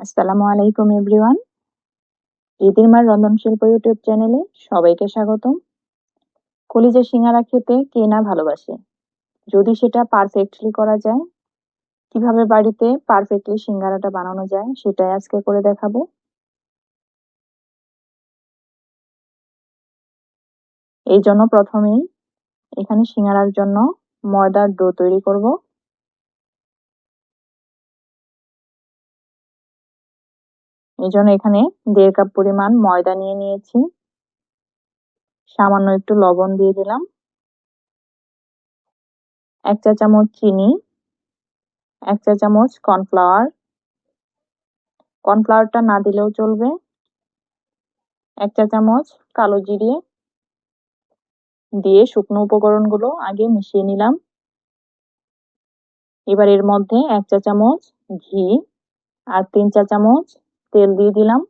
আসসালামু আলাইকুম, এভরিওয়ান। ঈদের মার রন্ধনশিল্প ইউটিউব চ্যানেলে সবাইকে স্বাগতম। কলিজা সিঙ্গারা খেতে কে না ভালোবাসে? যদি সেটা পারফেক্টলি করা যায়, কীভাবে বাড়িতে পারফেক্টলি সিঙ্গারাটা বানানো যায় সেটাই আজকে করে দেখাবো। এই জন্য প্রথমেই এখানে সিঙ্গারার জন্য ময়দার ডো তৈরি করব। এই জন্য এখানে দেড় কাপ পরিমাণ ময়দা নিয়ে নিয়েছি। সামান্য একটু লবণ দিয়ে দিলাম। এক চা চামচ চিনি, এক চা চামচ কর্নফ্লাওয়ার। কর্নফ্লাওয়ারটা না দিলেও চলবে। এক চা চামচ কালো জিরে দিয়ে শুকনো উপকরণগুলো আগে মিশিয়ে নিলাম। এবার এর মধ্যে এক চা চামচ ঘি আর তিন চা চামচ তেল দিয়ে দিলাম।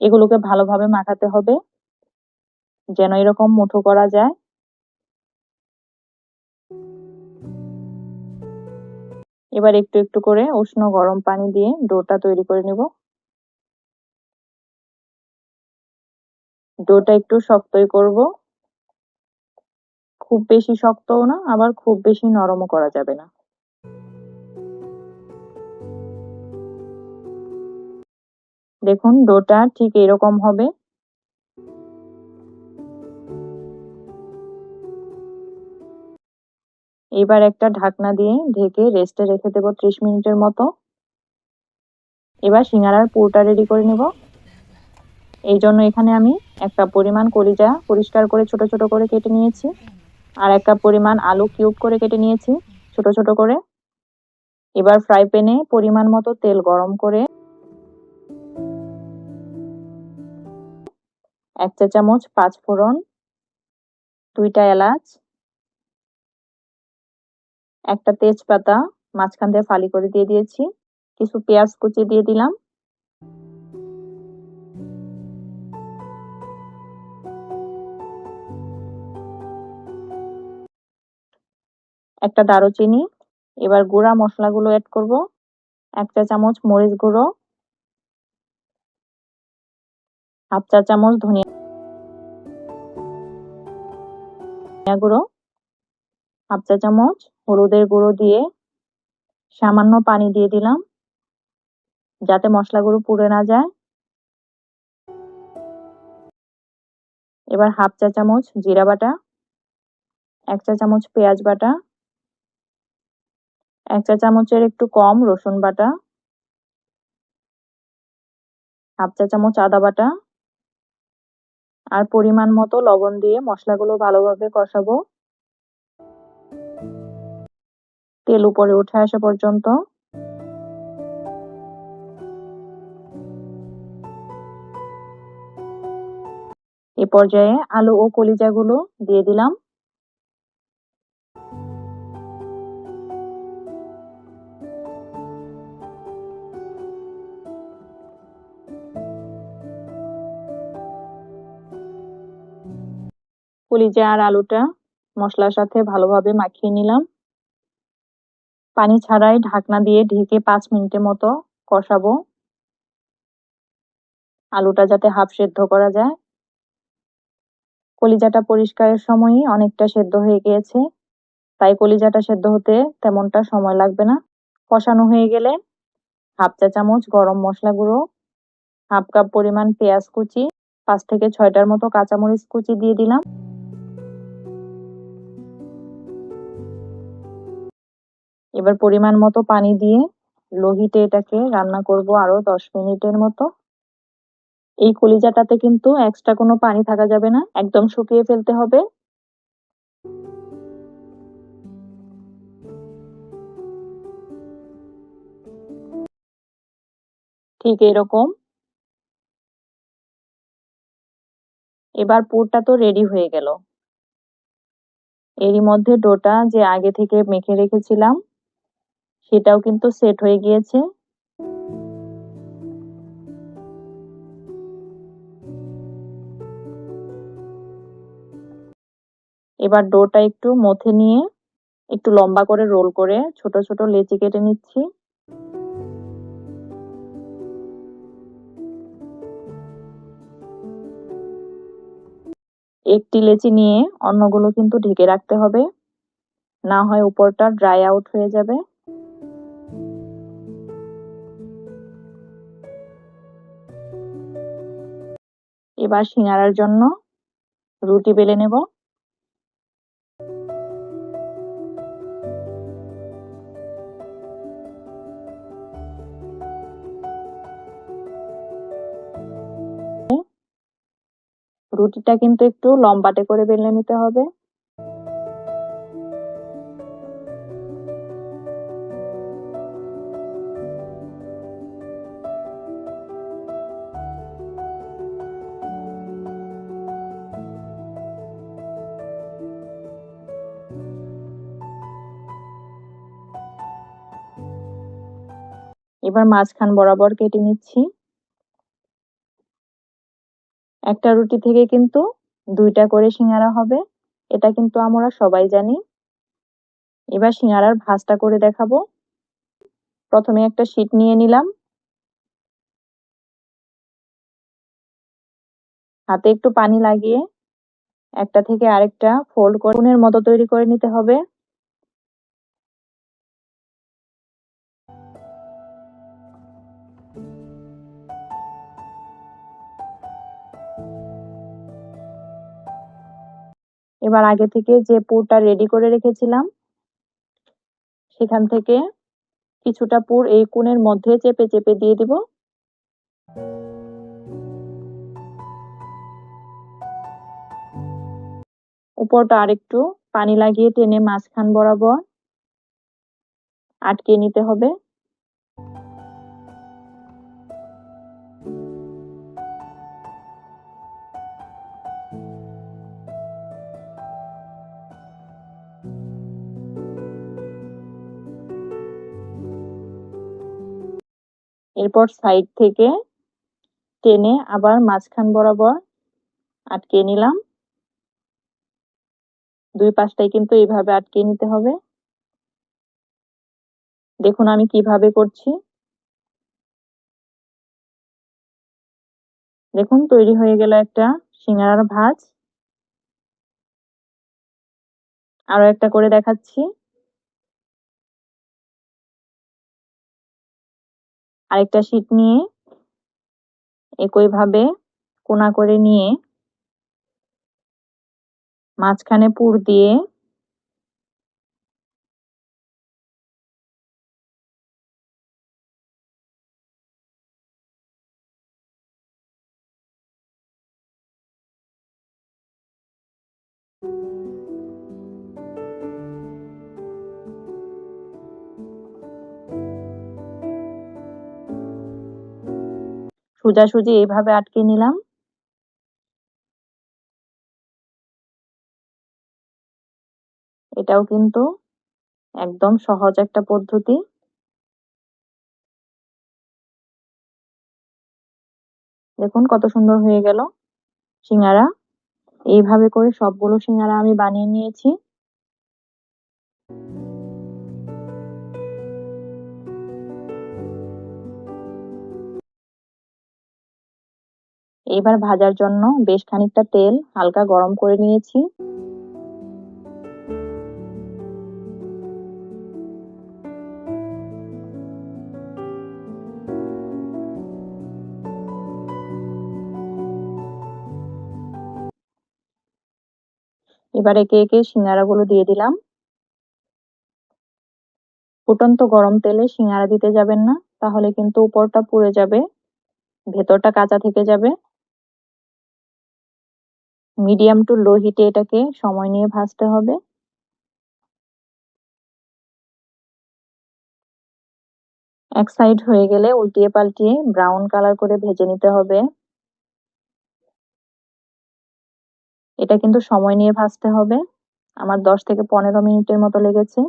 এগুলোকে ভালোভাবে মাখাতে হবে। যেন এরকম মুঠো করা যায়। এবার একটু একটু করে উষ্ণ গরম পানি দিয়ে ডোটা তৈরি করে নিব। ডোটা একটু শক্তই করব। খুব বেশি শক্তও না, আবার খুব বেশি নরমও করা যাবে না। দেখুন, ডোটা ঠিক এরকম হবে। এবার একটা ঢাকনা দিয়ে ঢেকে রেস্টে রেখে দেবো ত্রিশ মিনিটের মতো। এবার সিঙ্গারার পুরোটা রেডি করে নেব। এই জন্য এখানে আমি এক কাপ পরিমাণ কলিজা পরিষ্কার করে ছোট ছোট করে কেটে নিয়েছি আর এক কাপ পরিমাণ আলু কিউব করে কেটে নিয়েছি ছোট ছোট করে। এবার ফ্রাই প্যানে পরিমাণ মতো তেল গরম করে এক চা চামচ পাঁচ ফোড়ন দুইটা এলাচ একটা তেজপাতা মাঝখান দিয়ে ফালি করে দিয়ে দিয়েছি। কিছু পেঁয়াজ কুচি দিয়ে দিলাম। একটা দারুচিনি। এবার গুঁড়া মশলাগুলো অ্যাড করব। এক চা চামচ মরিচ গুঁড়ো। হাফ চা চামচ ধনিয়া গুঁড়ো। হাফ চা চামচ হলুদের গুঁড়ো দিয়ে সামান্য পানি দিয়ে দিলাম, যাতে মশলাগুলো পুড়ে না যায়। এবার হাফ চা চামচ জিরা বাটা, এক চা চামচ পেঁয়াজ বাটা, এক চা চামচের একটু কম রসুন বাটা, হাফ চা চামচ আদা বাটা, আর পরিমাণ মতো লবণ দিয়ে মশলাগুলো ভালোভাবে কষাবো। তেল উপরে উঠে আসা পর্যন্ত। এ পর্যায়ে আলু ও কলিজাগুলো দিয়ে দিলাম। কলিজা আর আলুটা মশলার সাথে ভালোভাবে মাখিয়ে নিলাম। পানি ছাড়াই ঢাকনা দিয়ে ঢেকে পাঁচ মিনিটের মতো কষাবো। আলুটা যাতে হাফ সেদ্ধ করা যায়। কলিজাটা পরিষ্কারের সময়ই অনেকটা সেদ্ধ হয়ে গিয়েছে। তাই কলিজাটা সেদ্ধ হতে তেমনটা সময় লাগবে না। কষানো হয়ে গেলে হাফ চা চামচ গরম মশলা গুঁড়ো, হাফ কাপ পরিমাণ পেঁয়াজ কুচি, পাঁচ থেকে ছয়টার মতো কাঁচামরিচ কুচি দিয়ে দিলাম। এবার পরিমাণ মতো পানি দিয়ে লোহিতে এটাকে রান্না করব আরও দশ মিনিটের মতো। এই কলিজাটাতে কিন্তু এক্সট্রা কোনো পানি থাকা যাবে না, একদম শুকিয়ে ফেলতে হবে। ঠিক এরকম। এবার পুরটা তো রেডি হয়ে গেল। এরই মধ্যে ডোটা যে আগে থেকে মেখে রেখেছিলাম সেটাও কিন্তু সেট হয়ে গিয়েছে। এবার ডোটা একটু মথে নিয়ে একটু লম্বা করে রোল করে ছোট ছোট লেচি কেটে নিচ্ছি। একটি লেচি নিয়ে অন্যগুলো কিন্তু ঢেকে রাখতে হবে। না হয় উপরটা ড্রাই আউট হয়ে যাবে। এবার সিঙ্গারার জন্য রুটি বেলে নেব। রুটিটা কিন্তু একটু লম্বাটে করে বেলে নিতে হবে। এবার মাঝখান বরাবর কেটে নিচ্ছি। একটা রুটি থেকে কিন্তু দুইটা করে সিঙ্গারা হবে, এটা কিন্তু আমরা সবাই জানি। এবার সিঙ্গারার ভাজটা করে দেখাবো। প্রথমে একটা শীট নিয়ে নিলাম। হাতে একটু পানি লাগিয়ে একটা থেকে আরেকটা ফোল্ড করে মতো তৈরি করে নিতে হবে। এবার আগে থেকে যে পুরটা রেডি করে রেখেছিলাম, সেখান থেকে কিছুটা পুর এই কোণের মধ্যে চেপে চেপে দিয়ে দিব। উপরটা আরেকটু পানি লাগিয়ে টেনে মাঝখান বরাবর আটকে নিতে হবে। এরপর সাইড থেকে টেনে আবার মাঝখান বরাবর আটকে নিলাম। দুই পাশটাই কিন্তু এইভাবে আটকে নিতে হবে। দেখুন আমি কীভাবে করছি। দেখুন তৈরি হয়ে গেল একটা সিঙ্গারার ভাজ। আরও একটা করে দেখাচ্ছি। আরেকটা শীট নিয়ে একইভাবে কোনা করে নিয়ে মাঝখানে পুর দিয়ে সোজাসুজি এইভাবে আটকে নিলাম। এটাও কিন্তু একদম সহজ একটা পদ্ধতি। দেখুন কত সুন্দর হয়ে গেল সিঙ্গারা এইভাবে করে সবগুলো সিঙ্গারা আমি বানিয়ে নিয়েছি। এবার ভাজার জন্য বেশ খানিকটা তেল হালকা গরম করে নিয়েছি। এবার একে একে সিঙ্গারাগুলো দিয়ে দিলাম। ফুটন্ত গরম তেলে সিঙ্গারা দিতে যাবেন না, তাহলে কিন্তু উপরটা পুড়ে যাবে, ভেতরটা কাঁচা থেকে যাবে। মিডিয়াম টু লো হিটে এটাকে সময় নিয়ে ভাজতে হবে। এক সাইড হয়ে গেলে উল্টিয়ে পাল্টিয়ে ব্রাউন কালার করে ভেজে নিতে হবে। এটা কিন্তু সময় নিয়ে ভাজতে হবে। আমার দশ থেকে পনেরো মিনিটের মতো লেগেছে।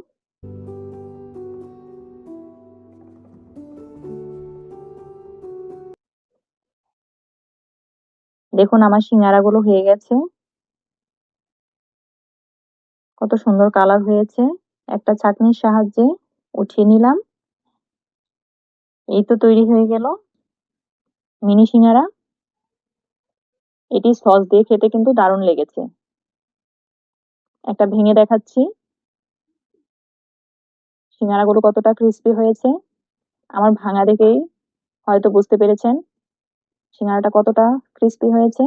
দেখুন আমার সিঙ্গারাগুলো হয়ে গেছে। কত সুন্দর কালার হয়েছে। একটা চাটনির সাহায্যে উঠিয়ে নিলাম। এই তো তৈরি হয়ে গেল মিনি সিঙ্গারা। এটি সস দিয়ে খেতে কিন্তু দারুণ লেগেছে। একটা ভেঙে দেখাচ্ছি। সিঙ্গারাগুলো কতটা ক্রিস্পি হয়েছে। আমার ভাঙা দেখেই হয়তো বুঝতে পেরেছেন। সিঙ্গারাটা কতটা ক্রিস্পি হয়েছে?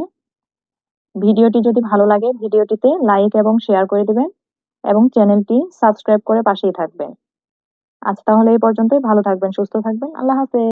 ভিডিওটি যদি ভালো লাগে, ভিডিওটিতে লাইক এবং শেয়ার করে দিবেন এবং চ্যানেলটি সাবস্ক্রাইব করে পাশেই থাকবেন। আজ তাহলে এই পর্যন্তই, ভালো থাকবেন, সুস্থ থাকবেন, আল্লাহ হাফেজ।